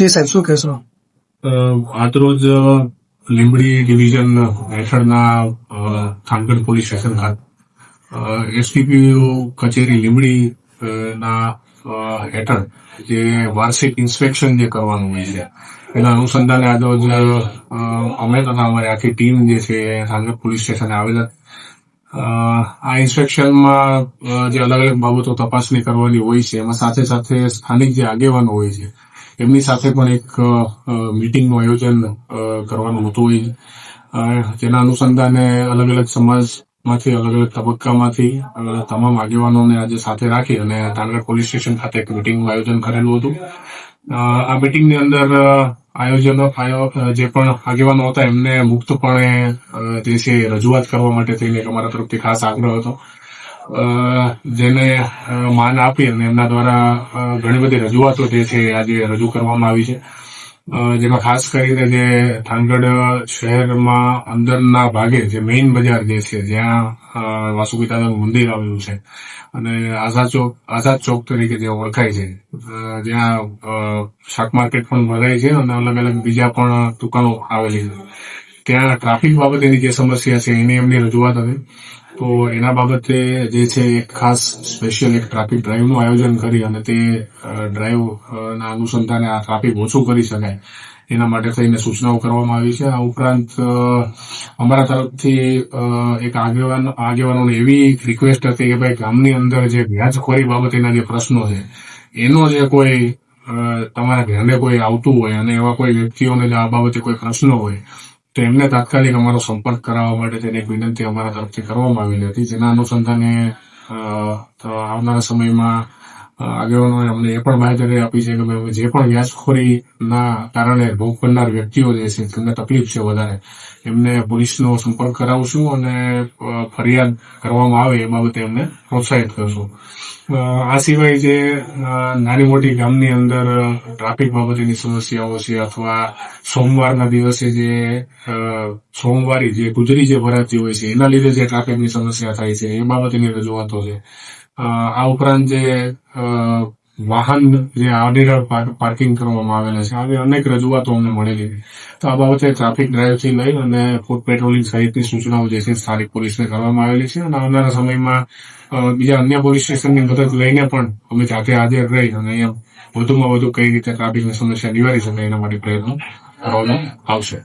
જી સાહેબ, શું કહેશો? આતરોજ લીંબડી ડિવિઝન હેઠળના થાનગઢ પોલીસ સ્ટેશન ખાતે એસડીપીઓ કચેરી લીંબડી ના હેઠળ જે વાર્ષિક ઇન્સ્પેક્શન જે કરવાનું હોય છે, એના અનુસંધાને આજરોજ અમે તથા અમારી આખી ટીમ જે છે, થાનગઢ પોલીસ સ્ટેશને આવેલા. આ ઇન્સ્પેક્શનમાં જે અલગ અલગ બાબતો તપાસણી કરવાની હોય છે, એમાં સાથે સાથે સ્થાનિક જે આગેવાનો હોય છે એમની સાથે પણ એક મીટિંગનું આયોજન કરવાનું હતું જેના અનુસંધાને અલગ અલગ સમાજમાંથી અલગ અલગ તબક્કામાંથી તમામ આગેવાનોને આજે સાથે રાખી અને તાંગડ પોલીસ સ્ટેશન ખાતે એક મીટિંગનું આયોજન કરેલું હતું. આ મિટિંગની અંદર આયોજનો આયો- જે પણ આગેવાનો હતા એમને મુક્તપણે તે છે રજૂઆત કરવા માટે થઈને અમારા તરફથી ખાસ આગ્રહ હતો. જેને માન આપી અને એમના દ્વારા ઘણી બધી રજૂઆતો જે છે આજે રજૂ કરવામાં આવી છે. જેમાં ખાસ કરીને જે થાનગઢ શહેરમાં અંદરના ભાગે જે મેઇન બજાર જે છે જ્યાં અ, વાસુકી મંદિર આવેલું છે અને આઝાદ ચોક આઝાદ ચોક તરીકે જે ઓળખાય છે જ્યાં શાક માર્કેટ પણ ભરાય છે અને અલગ અલગ બીજા પણ દુકાનો આવેલી છે. ત્યાં ટ્રાફિક બાબતેની જે સમસ્યા છે, એની એમની રજૂઆત હતી તો એના બાબતે જે છે, એક ખાસ સ્પેશિયલ એક ટ્રાફિક ડ્રાઈવનું આયોજન કરી અને તે ડ્રાઈવ ના અનુસંધાને આ ટ્રાફિક ઓછું કરી શકાય. એના માટે થઈને સૂચનાઓ કરવામાં આવી છે. આ ઉપરાંત અમારા તરફથી એક આગેવાન, આગેવાનોને એવી રિક્વેસ્ટ હતી કે ભાઈ ગામની અંદર જે વ્યાજખોરી બાબતેના જે પ્રશ્નો છે, એનો જે કોઈ તમારા ઘરને કોઈ આવતું હોય અને એવા કોઈ વ્યક્તિઓને જે આ બાબતે કોઈ પ્રશ્નો હોય તો એમને તાત્કાલિક અમારો સંપર્ક કરાવવા માટે તેની વિનંતી અમારા તરફથી કરવામાં આવેલી હતી. જેના અનુસંધાને આવનારા સમયમાં આગેવાનોએ અમને એ પણ બાંયધરી આપી છે કે જે પણ વ્યાજખોરીના કારણે ભોગ બનનાર વ્યક્તિઓ જે છે તેમને તકલીફ છે વધારે, એમને પોલીસનો સંપર્ક કરાવશું અને ફરિયાદ કરવામાં આવે એ બાબતે એમને પ્રોત્સાહિત કરશું. આ સિવાય જે નાની મોટી ગામની અંદર ટ્રાફિક બાબતેની સમસ્યાઓ છે અથવા સોમવારના દિવસે જે સોમવારી જે ગુજરી જે ભરાતી હોય છે, એના લીધે જે ટ્રાફિકની સમસ્યા થાય છે, એ બાબતેની રજૂઆતો છે. આ ઉપરાંત જે વાહન જે આડેધડ પાર્કિંગ કરવામાં આવેલા છે, આવી અનેક રજૂઆતો અમને મળેલી. તો આ બાબતે ટ્રાફિક ડ્રાઇવથી લઈ અને ફૂડ પેટ્રોલિંગ સહિતની સૂચનાઓ જે છે, સ્થાનિક પોલીસને કરવામાં આવેલી છે અને આવનારા સમયમાં બીજા અન્ય પોલીસ સ્ટેશનની મદદ લઈને પણ અમે જાતે હાજર રહી અને અહીંયા વધુમાં વધુ કઈ રીતે ટ્રાફિકની સમસ્યા નિવારી શકાય એના માટે પ્રયત્નો કરવામાં આવશે